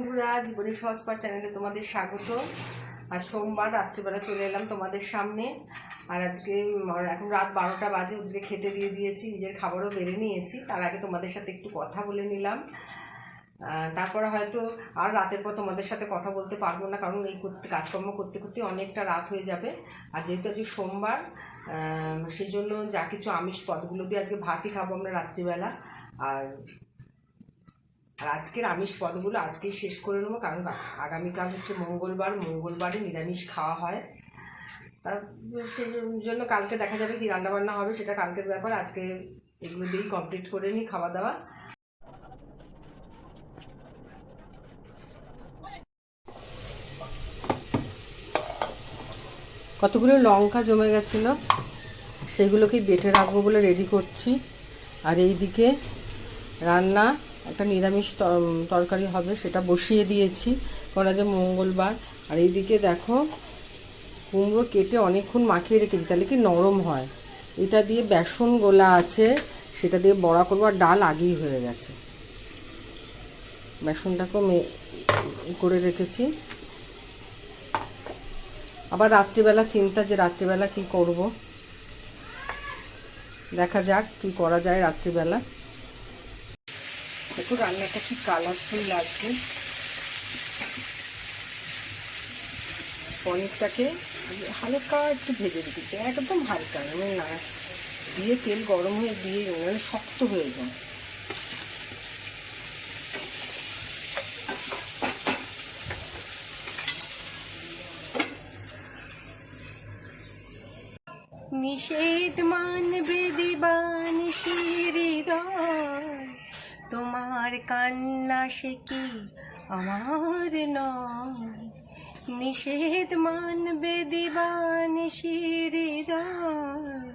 বন্ধুরা জীবনী সহজ পাঠ চ্যানেলে তোমাদের স্বাগত। আর সোমবার, রাত্রিবেলা চলে এলাম তোমাদের সামনে। আর আজকে এখন রাত বারোটা বাজে ওদেরকে খেতে দিয়ে দিয়েছি, নিজের খাবারও বেড়ে নিয়েছি। তার আগে তোমাদের সাথে একটু কথা বলে নিলাম। তারপরে হয়তো আর রাতের পর তোমাদের সাথে কথা বলতে পারব না, কারণ এই করতে, কাজকর্ম করতে করতে অনেকটা রাত হয়ে যাবে। আর যেহেতু আজকে সোমবার সেই জন্য যা কিছু আমিষ পদগুলো দিয়ে আজকে ভাতই খাব আমরা রাত্রিবেলা। আর আর আজকের আমিষ পদগুলো আজকেই শেষ করে নেব, কারণ আগামীকাল হচ্ছে মঙ্গলবার, মঙ্গলবারে নিরামিষ খাওয়া হয়। তার সেই জন্য কালকে দেখা যাবে কি রান্নাবান্না হবে, সেটা কালকের ব্যাপার। আজকে এগুলো দিয়েই কমপ্লিট করে নিই খাওয়া দাওয়া কতগুলো লঙ্কা জমে গেছিল সেগুলোকে বেটে রাখব বলে রেডি করছি। আর এইদিকে রান্না একটা নিরামিষ তরকারি হবে, সেটা বসিয়ে দিয়েছি। কারণ আজ মঙ্গলবার। আর এইদিকে দেখো, কুমড়ো কেটে অনেকক্ষণ মাখিয়ে রেখেছি, তাহলে কি নরম হয়। এটা দিয়ে বেসন গোলা আছে, সেটা দিয়ে বড়া করব, আর ডাল আগেই হয়ে গেছে। বেসনটাকেও মে, করে রেখেছি। আবার রাত্রিবেলা চিন্তা যে রাত্রিবেলা কি করব। দেখা যাক কি করা যায় রাত্রিবেলা। দেখো রান্নাটা কি কালারফুল লাগছে। পনিরটাকে হালকা একটু ভেজে রেখেছি একদম হালকা মানে না, দিয়ে তেল গরম হয়ে দিয়ে মানে শক্ত হয়ে যায়। নিষেধ মানবে দিবান তোমার কান্না সে কি? আমার নিষেধ মানবে দিবান হৃদয়।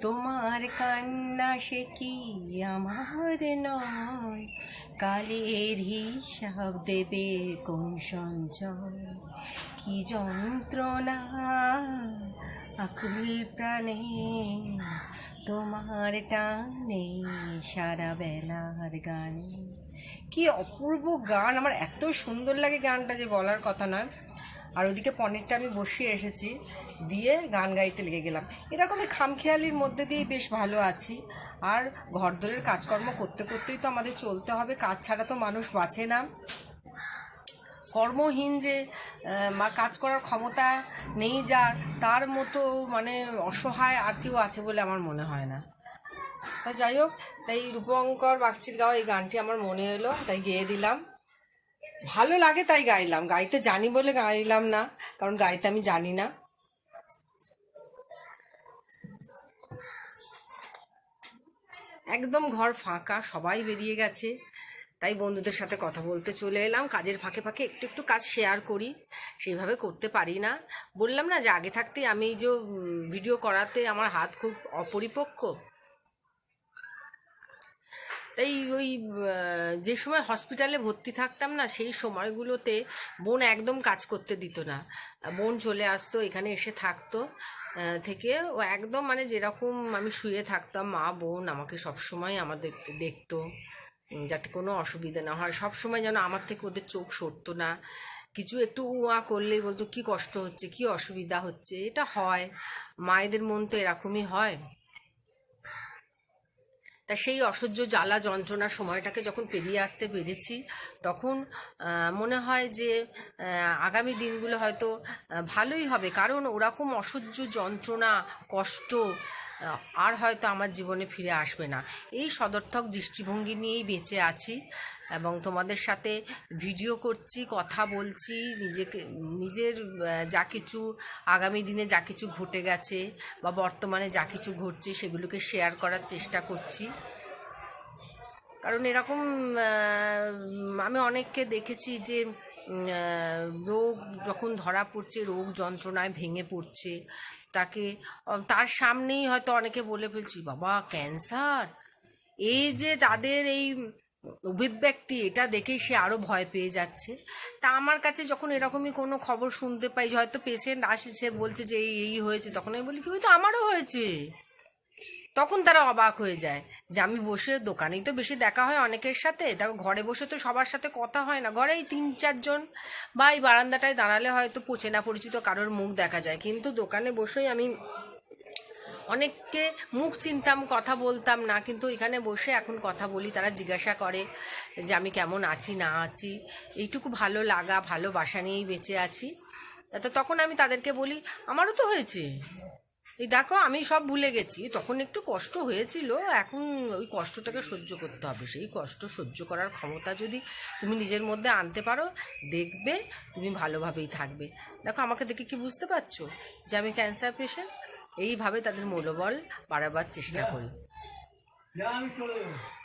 তোমার কান্না সে কি? আমার নয়। কালের হিসাব দেবে কোন সঞ্চয়? কি যন্ত্রণা? আকুল প্রাণে তোমার টানে সারা বেলার গানে কি অপূর্ব গান, আমার এত সুন্দর লাগে গানটা যে বলার কথা নয়। আর ওদিকে পনিরটা আমি বসিয়ে এসেছি, দিয়ে গান গাইতে লেগে গেলাম। এরকমই খামখেয়ালির মধ্যে দিয়েই বেশ ভালো আছি। আর ঘরদোরের কাজকর্ম করতে করতেই তো আমাদের চলতে হবে, কাজ ছাড়া তো মানুষ বাঁচে না। কর্মহীন যে কাজ করার ক্ষমতা নেই যার, তার মতো মানে অসহায় আর কেউ আছে বলে আমার মনে হয় না। তা যাই হোক, তাই রূপঙ্কর বাগচির গাওয়া এই গানটি আমার মনে এলো, তাই গেয়ে দিলাম। ভালো লাগে তাই গাইলাম, গাইতে জানি বলে গাইলাম না, কারণ গাইতে আমি জানি না। একদম ঘর ফাঁকা, সবাই বেরিয়ে গেছে। তাই বন্ধুদের সাথে কথা বলতে চলে এলাম। কাজের ফাঁকে ফাঁকে একটু একটু কাজ শেয়ার করি। সেইভাবে করতে পারি না। বললাম না যে আগে থাকতেই আমি যে ভিডিও করাতে আমার হাত খুব অপরিপক্ক। তাই ওই যে সময় হসপিটালে ভর্তি থাকতাম না, সেই সময়গুলোতে বোন একদম কাজ করতে দিত না। বোন চলে আসতো, এখানে এসে থাকতো থেকে ও একদম মানে যেরকম আমি শুয়ে থাকতাম, মা, বোন আমাকে সবসময় আমাদের দেখতো। যাতে কোনো অসুবিধা না হয়। সব সময় যেন আমার থেকে ওদের চোখ সরতো না। কিছু একটু উয়া করলেই বলতো, কি কষ্ট হচ্ছে, কি অসুবিধা হচ্ছে? এটা হয়। মায়েদের মন তো এরকমই হয়। তা সেই অসহ্য জ্বালা যন্ত্রণার সময়টাকে যখন পেরিয়ে আসতে পেরেছি, তখন মনে হয় যে আগামী দিনগুলো হয়তো ভালোই হবে। কারণ ওরকম অসহ্য যন্ত্রণা, কষ্ট আর হয়তো আমার জীবনে ফিরে আসবে না। এই সদর্থক দৃষ্টিভঙ্গি নিয়েই বেঁচে আছি এবং তোমাদের সাথে ভিডিও করছি, কথা বলছি, নিজেকে, নিজের যা কিছু আগামী দিনে যা কিছু ঘটে গেছে বা বর্তমানে যা কিছু ঘটছে সেগুলোকে শেয়ার করার চেষ্টা করছি। কারণ এরকম আমি অনেককে দেখেছি যে রোগ যখন ধরা পড়ছে, রোগ যন্ত্রণায় ভেঙে পড়ছে, তাকে তার সামনেই হয়তো অনেকে বলে ফেলছি, বাবা, ক্যান্সার? এই যে তাদের এই অভিব্যক্তি, এটা দেখেই সে আরও ভয় পেয়ে যাচ্ছে। তা আমার কাছে যখন এরকমই কোনো খবর শুনতে পাই যে হয়তো পেশেন্ট আসে সে বলছে যে এই এই হয়েছে, তখন আমি বলি, কি হয়তো আমারও হয়েছে। তখন তারা অবাক হয়ে যায় যে আমি বসে দোকানেই তো বেশি দেখা হয় অনেকের সাথে। দেখো, ঘরে বসে তো সবার সাথে কথা হয় না। ঘরেই তিন চারজন বা এই বারান্দাটায় দাঁড়ালে হয়তো পচে না পরিচিত কারোর মুখ দেখা যায়। কিন্তু দোকানে বসেই আমি অনেককে মুখ চিনতাম, কথা বলতাম না। কিন্তু এখানে বসে এখন কথা বলি, তারা জিজ্ঞাসা করে যে আমি কেমন আছি, না আছি। এইটুকু ভালো লাগা, ভালোবাসা নিয়েই বেঁচে আছি। তো তখন আমি তাদেরকে বলি, আমারও তো হয়েছে। এই দেখো আমি সব ভুলে গেছি। তখন একটু কষ্ট হয়েছিল এখন ওই কষ্টটাকে সহ্য করতে হবে। সেই কষ্ট সহ্য করার ক্ষমতা যদি তুমি নিজের মধ্যে আনতে পারো দেখবে তুমি ভালোভাবেই থাকবে। দেখো আমাকে দেখে কি বুঝতে পারছ? যে আমি ক্যান্সার পেশেন্ট এইভাবে তাদের মনোবল বাড়াবার চেষ্টা করি।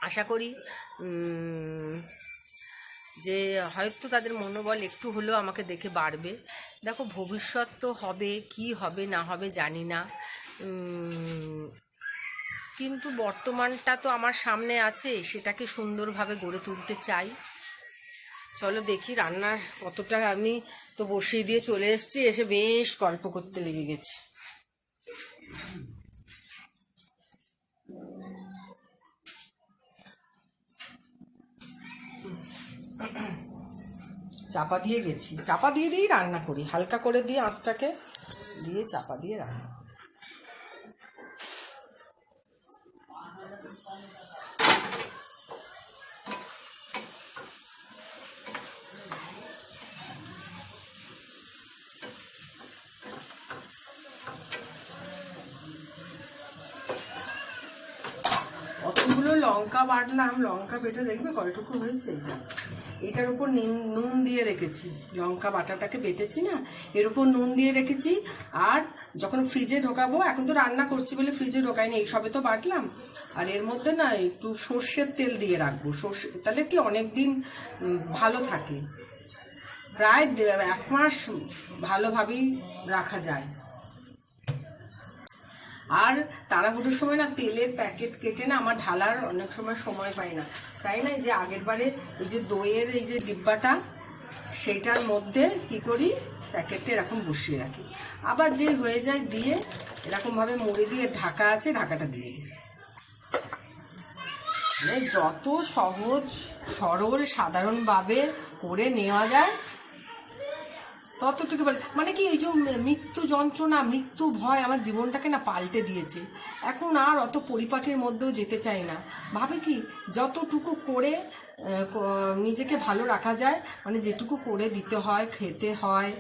আশা করি যে হয়তো তাদের মনোবল একটু হলেও আমাকে দেখে বাড়বে। দেখো ভবিষ্যৎ তো হবে, কি হবে, না হবে জানি না। কিন্তু বর্তমানটা তো আমার সামনে আছে, সেটাকে সুন্দরভাবে গড়ে তুলতে চাই। চলো দেখি রান্নার কতটা আমি তো বসিয়ে দিয়ে চলে এসেছি, এসে বেশ গল্প করতে লেগে গেছি। চাপা দিয়ে গেছি চাপা দিয়ে দিয়েই রান্না করি হালকা করে দিয়ে আঁচটাকে দিয়ে চাপা দিয়ে রান্না। লঙ্কা বাটলাম, লঙ্কা বেটে দেখবে কয়টুকু হয়েছে এই। এটার উপর নুন দিয়ে রেখেছি। লঙ্কা বাটাটাকে বেটেছি না, এর উপর নুন দিয়ে রেখেছি। আর যখন ফ্রিজে ঢোকাবো, এখন তো রান্না করছি বলে ফ্রিজে ঢোকাইনি, এই সবে তো বাটলাম। আর এর মধ্যে না, একটু সর্ষের তেল দিয়ে রাখব। সর্ষে, তাহলে কি অনেক দিন ভালো থাকে। প্রায় এক মাস ভালোভাবেই রাখা যায়। আর তাড়াহুড়োর সময় না তেলের প্যাকেট কেটে না আমার ঢালার অনেক সময় সময় পাই না। তাই না যে আগের বারে এই যে দইয়ের এই যে ডিব্বাটা, সেইটার মধ্যে কি করি, প্যাকেটটা এরকম বসিয়ে রাখি। আবার যে হয়ে যায় দিয়ে এরকমভাবে মুড়ি দিয়ে ঢাকা আছে, ঢাকাটা দিয়ে দিই। মানে যত সহজ, সরল, সাধারণভাবে করে নেওয়া যায় ততটুকু মানে কি, এই যে মৃত্যু যন্ত্রণা, মৃত্যু ভয় আমার জীবনটাকে না পাল্টে দিয়েছে। এখন আর অত পরিপাটির মধ্যেও যেতে চাই না। ভাবে কি, যতটুকু করে নিজেকে ভালো রাখা যায় মানে যেটুকু করে দিতে হয়, খেতে হয়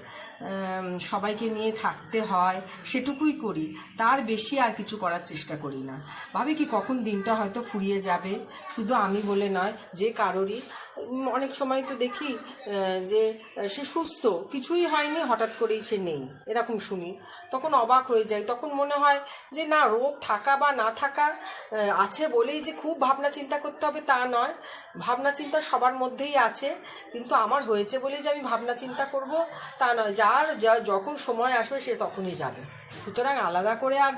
সবাইকে নিয়ে থাকতে হয়, সেটুকুই করি। তার বেশি আর কিছু করার চেষ্টা করি না। ভাবে কি, কখন দিনটা হয়তো ফুরিয়ে যাবে। শুধু আমি বলে নয়, যে কারোরই অনেক সময় তো দেখি যে সে সুস্থ, কিছুই হয়নি, হঠাৎ করেই সে নেই, এরকম শুনি। তখন অবাক হয়ে যায় তখন মনে হয় যে না, রোগ থাকা বা না থাকা আছে বলেই যে খুব ভাবনা চিন্তা করতে হবে, তা নয়। ভাবনা চিন্তা সবার মধ্যেই আছে, কিন্তু আমার হয়েছে বলেই যে আমি ভাবনা চিন্তা করব, তা নয়। যার, যা, যখন সময় আসবে, সে তখনই যাবে। সুতরাং আলাদা করে আর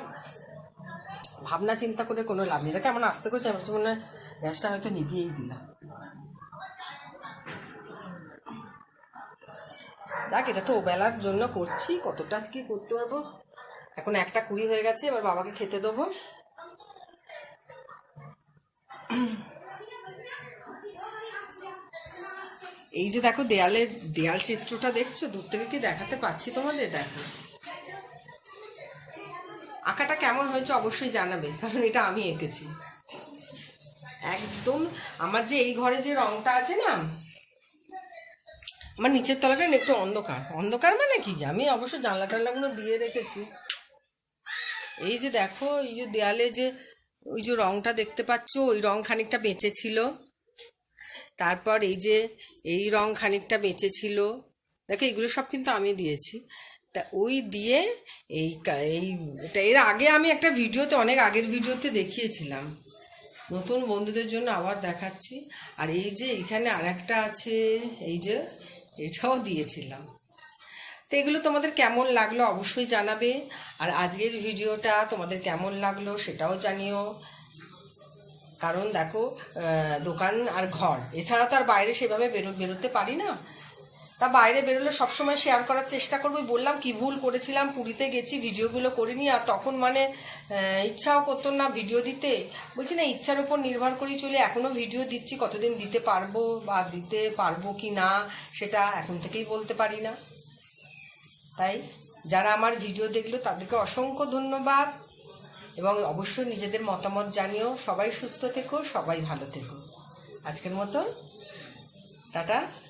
ভাবনা চিন্তা করে কোনো লাভ নেই। দেখে এমন আসতে করছে, আমি ভাবছি মনে হয় গ্যাসটা হয়তো নিভিয়েই দিলাম। যাক, এটা তো ওবেলার জন্য করছি। কতটা কি করতে পারব? এখন একটা কুড়ি হয়ে গেছে, এবার বাবাকে খেতে দেবো। এই যে দেখো দেয়ালের, দেয়াল চিত্রটা দেখছ? দূর থেকে কি দেখাতে পাচ্ছি তোমাদের? দেখো। আঁকাটা কেমন হয়েছে অবশ্যই জানাবে, কারণ এটা আমি এঁকেছি। একদম, আমার যে এই ঘরে যে রংটা আছে না আমার নিচের তলাটা একটু অন্ধকার। অন্ধকার মানে কি? আমি অবশ্য জানলা টানলাগুলো দিয়ে রেখেছি। এই যে দেখো, এই যে দেয়ালে যে ওই যে রংটা দেখতে পাচ্ছ, ওই রং খানিকটা বেঁচে ছিল। তারপর এই যে এই রং খানিকটা বেঁচে ছিল। দেখো, এগুলো সব কিন্তু আমি দিয়েছি। তা ওই দিয়ে এই এই এটা এর আগে আমি একটা ভিডিওতে, অনেক আগের ভিডিওতে দেখিয়েছিলাম। নতুন বন্ধুদের জন্য আবার দেখাচ্ছি। আর এই যে এখানে আর একটা আছে, এই যে এটাও দিয়েছিলাম। তো এগুলো তোমাদের কেমন লাগল অবশ্যই জানাবে। আর আজকের ভিডিওটা তোমাদের কেমন লাগল সেটাও জানিও। কারণ দেখো দোকান আর ঘর, এছাড়া তো আর বাইরে সেভাবে বেরো, বেরোতে পারি না। তা বাইরে বেরোলে সবসময় শেয়ার করার চেষ্টা করব। বললাম কি ভুল করেছিলাম, পুরীতে গেছি ভিডিওগুলো করিনি, আর তখন মানে ইচ্ছাও করতো না ভিডিও দিতে। বলছি, না, ইচ্ছার উপর নির্ভর করেই চলে এখনও ভিডিও দিচ্ছি, কতদিন দিতে পারব বা দিতে পারব কি না, সেটা এখন থেকেই বলতে পারি না। তাই, যারা আমার ভিডিও দেখল, তাদেরকে অসংখ্য ধন্যবাদ। এবং অবশ্যই নিজেদের মতামত জানিও। সবাই সুস্থ থেকো, সবাই ভালো থেকো। আজকের মতো টাটা।